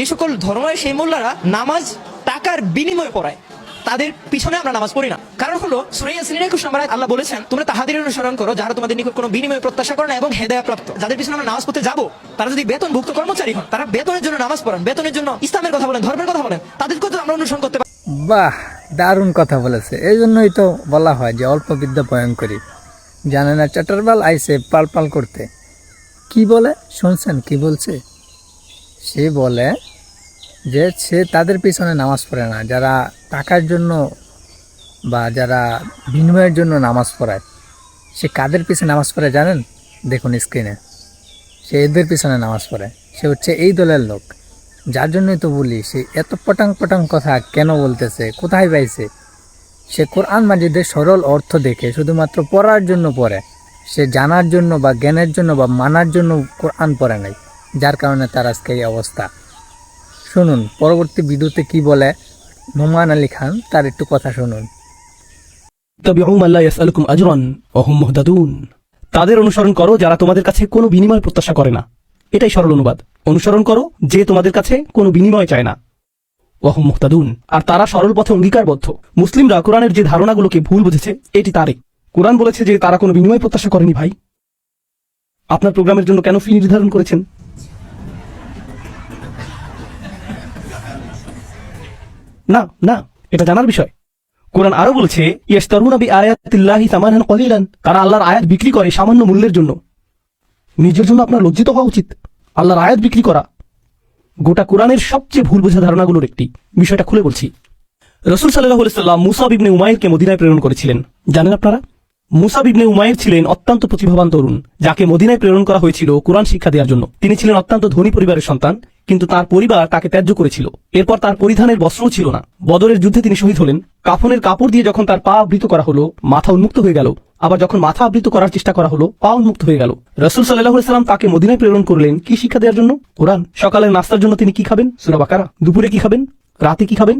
যে সকল ধর্মের সেই মোল্লারা নামাজ টাকার বিনিময়ে পড়ায়, তাদের পিছনে আমরা নামাজ পড়ি না। কারণ হলো আল্লাহ বলেছেন, তোমরা তাহাদের অনুসরণ করো, যারা তোমাদের নিকট কোনো বিনিময় প্রত্যাশা করে না এবং হেদায়া প্রাপ্ত। যাদের পিছনে আমরা নামাজ পড়তে যাব, তারা যদি বেতনভুক্ত কর্মচারী হন, তারা বেতনের জন্য নামাজ পড়েন, বেতনের জন্য ইসলামের কথা বলেন, ধর্মের কথা বলেন তাদেরকে তো আমরা অনুসরণ করতে পারি বাহ, দারুণ কথা বলেছে। এই জন্যই তো বলা হয় যে অল্প বিদ্যা ভয়ঙ্করী। জানে না চাটারবাল আইসে পাল পাল করতে। কি বলে? শুনছেন? কি বলছে? সে বলে যে সে তাদের পিছনে নামাজ পড়ে না, যারা টাকার জন্য বা যারা বিনিময়ের জন্য নামাজ পড়ায়, সে কাদের পিছনে নামাজ পড়ে জানেন? দেখুন স্ক্রিনে সে এদের পিছনে নামাজ পড়ে। সে হচ্ছে এই দলের লোক। যার জন্যই তো বলি, সে এত পটাং পটাং কথা কেন বলতেছে? কোথায় পাইছে? সে কোরআন মাজিদের সরল অর্থ দেখে শুধুমাত্র পড়ার জন্য পড়ে। সে জানার জন্য বা জ্ঞানের জন্য বা মানার জন্য কোরআন পড়ে নাই, যার কারণে তার আজকে এই অবস্থা। শুনুন, পরবর্তী ভিডিওতে কি বলে নোমান আলী খান, তার একটু কথা শুনুন। তাদের অনুসরণ করো যারা তোমাদের কাছে কোনো বিনিময় প্রত্যাশা করে না। এটাই সরল অনুবাদ। অনুসরণ করো যে তোমাদের কাছে কোনো বিনিময় চায় না। ওয়াহুম মুহতাদুন। আর তারা সরল পথে অঙ্গীকারবদ্ধ। মুসলিমরা কোরআনের যে ধারণাগুলোকে ভুল বুঝেছে, এটি তারে কোরআন বলেছে যে তারা কোনো বিনিময় প্রত্যাশা করেনি ভাই। আপনার প্রোগ্রামের জন্য কেন ফি নির্ধারণ করেছেন? না না, এটা জানার বিষয়। কোরআন আরও বলছে তারা আল্লাহর আয়াত বিক্রি করে সামান্য মূল্যের জন্য। নিজের জন্য আপনার লজ্জিত হওয়া উচিত। আল্লাহর আয়াত বিক্রি করা। গোটা কোরআনের সবচেয়ে ভুল বোঝা ধারণাগুলোর একটি। বিষয়টা খুলে বলছি। রসুল সাল্লাহ সাল্লাম মুসাব ইবনে উমায়েরকে মদিনায় প্রেরণ করেছিলেন। জানেন আপনারা? মুসাব ইবনে উমায়ের ছিলেন অত্যন্ত প্রতিভাবান তরুণ, যাকে মদিনায় প্রেরণ করা হয়েছিল কোরআন শিক্ষা দেওয়ার জন্য। তিনি ছিলেন অত্যন্ত ধনী পরিবারের সন্তান, কিন্তু তার পরিবার তাকে ত্যায্য করেছিল। এরপর তার পরিধানের বস্ত্রও ছিল না। বদরের যুদ্ধে তিনি শহীদ হলেন। কাফনের কাপড় দিয়ে যখন তার পা আবৃত করা হলো, মাথা উন্মুক্ত হয়ে গেল। আবার যখন মাথা আবৃত করার চেষ্টা করা হলো, পা উন্মুক্ত হয়ে গেল। রসুল সাল্লাহ সাল্লাম তাকে মদিনায় প্রেরণ করলেন কি শিক্ষা দেওয়ার জন্য? কোরআন। সকালের নাস্তার জন্য তিনি কি খাবেন? সুরা বাকারা। দুপুরে কি খাবেন? রাতে কি খাবেন?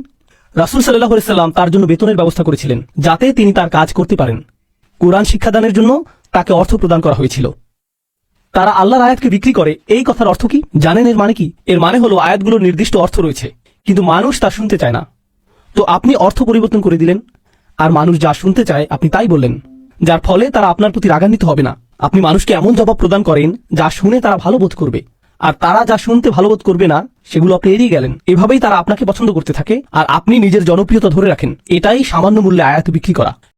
রাসুল সাল্লাহ সাল্লাম তার জন্য বেতনের ব্যবস্থা করেছিলেন, যাতে তিনি তার কাজ করতে পারেন। কোরআন শিক্ষাদানের জন্য তাকে অর্থ প্রদান করা হয়েছিল। তারা আল্লাহর আয়াতকে বিক্রি করে, এই কথার অর্থ কি? জানেন এর মানে কি? এর মানে হলো আয়াতগুলোর নির্দিষ্ট অর্থ রয়েছে, কিন্তু মানুষ তা শুনতে চায় না। তো আপনি অর্থ পরিবর্তন করে দিলেন, আর মানুষ যা শুনতে চায় আপনি তাই বললেন। যার ফলে তারা আপনার প্রতি রাগান্বিত হবে না। আপনি মানুষকে এমন জবাব প্রদান করেন, যা শুনে তারা ভালো বোধ করবে। আর তারা যা শুনতে ভালো বোধ করবে না, সেগুলো আপনি এড়িয়ে গেলেন। এভাবেই তারা আপনাকে পছন্দ করতে থাকে, আর আপনি নিজের জনপ্রিয়তা ধরে রাখেন। এটাই সামান্য মূল্যে আয়াত বিক্রি করা।